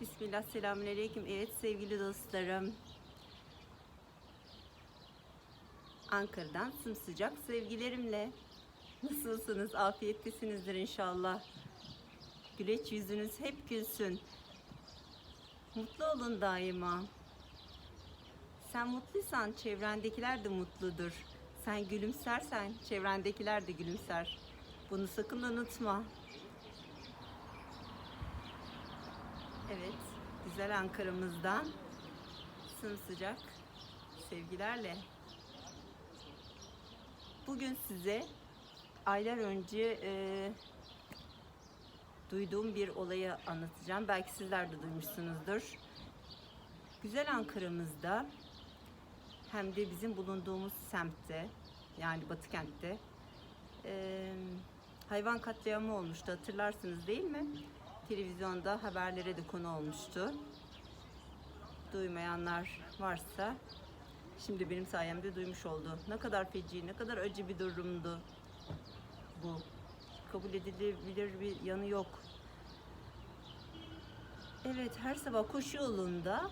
Bismillah, selamünaleyküm. Evet sevgili dostlarım. Ankara'dan sımsıcak sevgilerimle. Nasılsınız? Afiyettesinizdir inşallah. Güleç yüzünüz hep gülsün. Mutlu olun daima. Sen mutluysan çevrendekiler de mutludur. Sen gülümsersen çevrendekiler de gülümser. Bunu sakın unutma. Evet, güzel Ankara'mızdan sımsıcak sevgilerle. Bugün size aylar önce e, duyduğum bir olayı anlatacağım. Belki sizler de duymuşsunuzdur. Güzel Ankara'mızda hem de bizim bulunduğumuz semtte yani Batı kentte e, hayvan katliamı olmuştu hatırlarsınız değil mi? Televizyonda haberlere de konu olmuştu. Duymayanlar varsa şimdi benim sayemde duymuş oldu. Ne kadar feci, ne kadar acı bir durumdu bu. Kabul edilebilir bir yanı yok. Evet, her sabah koşu yolunda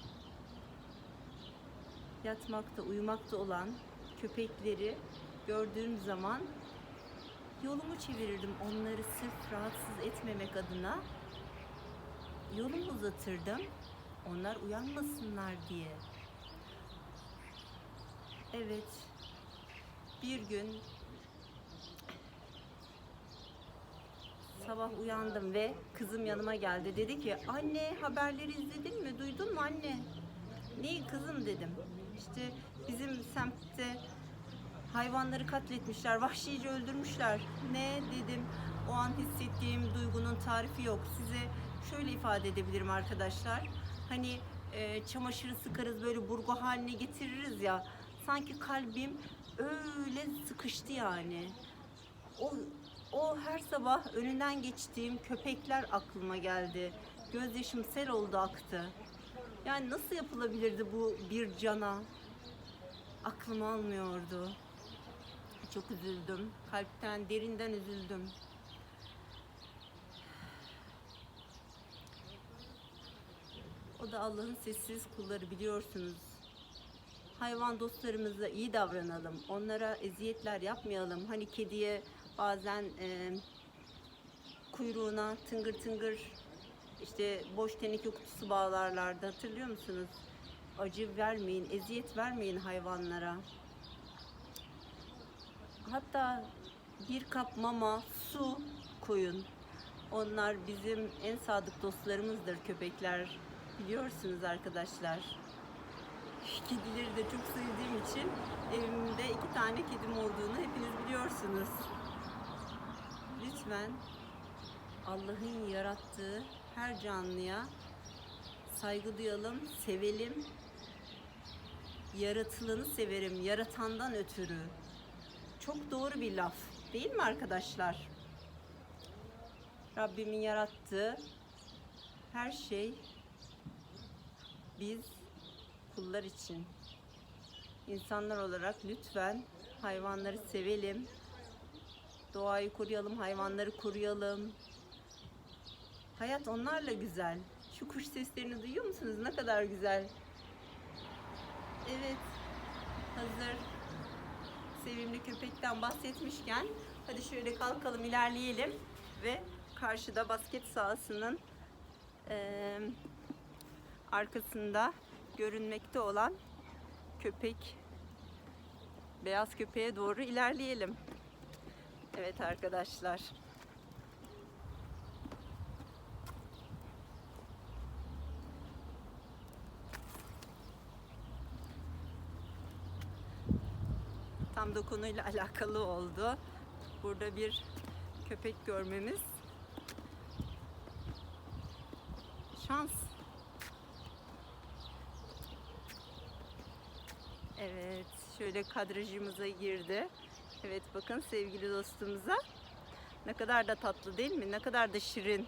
yatmakta, uyumakta olan köpekleri gördüğüm zaman yolumu çevirirdim onları sırf rahatsız etmemek adına. Yolumu uzatırdım. Onlar uyanmasınlar diye. Evet. Bir gün sabah uyandım ve kızım yanıma geldi. Dedi ki anne haberleri izledin mi? Duydun mu anne? Neyi kızım dedim. İşte bizim semtte hayvanları katletmişler, vahşice öldürmüşler. Ne dedim. O an hissettiğim duygunun tarifi yok. Size şöyle ifade edebilirim arkadaşlar. Hani e, çamaşırı sıkarız böyle burgu haline getiririz ya. Sanki kalbim öyle sıkıştı yani. O, o her sabah önünden geçtiğim köpekler aklıma geldi. Gözyaşım sel oldu aktı. Yani nasıl yapılabilirdi bu bir cana? Aklım almıyordu. Çok üzüldüm. Kalpten, derinden üzüldüm. O da Allah'ın sessiz kulları biliyorsunuz. Hayvan dostlarımıza iyi davranalım. Onlara eziyetler yapmayalım. Hani kediye bazen e, kuyruğuna tıngır tıngır işte boş teneke kutusu bağlarlardı. Hatırlıyor musunuz? Acı vermeyin, eziyet vermeyin hayvanlara. Hatta bir kap mama, su koyun. Onlar bizim en sadık dostlarımızdır köpekler. Biliyorsunuz arkadaşlar. Kedileri de çok sevdiğim için evimde iki tane kedim olduğunu hepiniz biliyorsunuz. Lütfen Allah'ın yarattığı her canlıya saygı duyalım, sevelim. Yaratılanı severim, yaratandan ötürü. Çok doğru bir laf, değil mi arkadaşlar? Rabbimin yarattığı her şey biz kullar için. İnsanlar olarak lütfen hayvanları sevelim. Doğayı koruyalım, hayvanları koruyalım. Hayat onlarla güzel. Şu kuş seslerini duyuyor musunuz? Ne kadar güzel. Evet. Hazır sevimli köpekten bahsetmişken hadi şöyle kalkalım ilerleyelim ve karşıda basket sahasının eee, arkasında görünmekte olan köpek beyaz köpeğe doğru ilerleyelim. Evet arkadaşlar. Tam da konuyla alakalı oldu. Burada bir köpek görmemiz şans. Evet, şöyle kadrajımıza girdi. Evet bakın sevgili dostumuza. Ne kadar da tatlı değil mi? Ne kadar da şirin.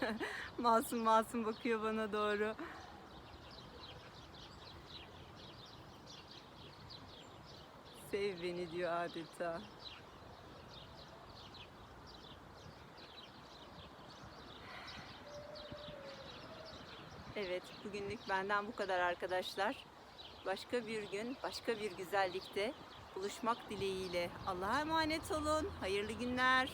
masum masum bakıyor bana doğru. Sev beni diyor adeta. Evet, bugünlük benden bu kadar arkadaşlar. Başka bir gün, başka bir güzellikte buluşmak dileğiyle. Allah'a emanet olun. Hayırlı günler.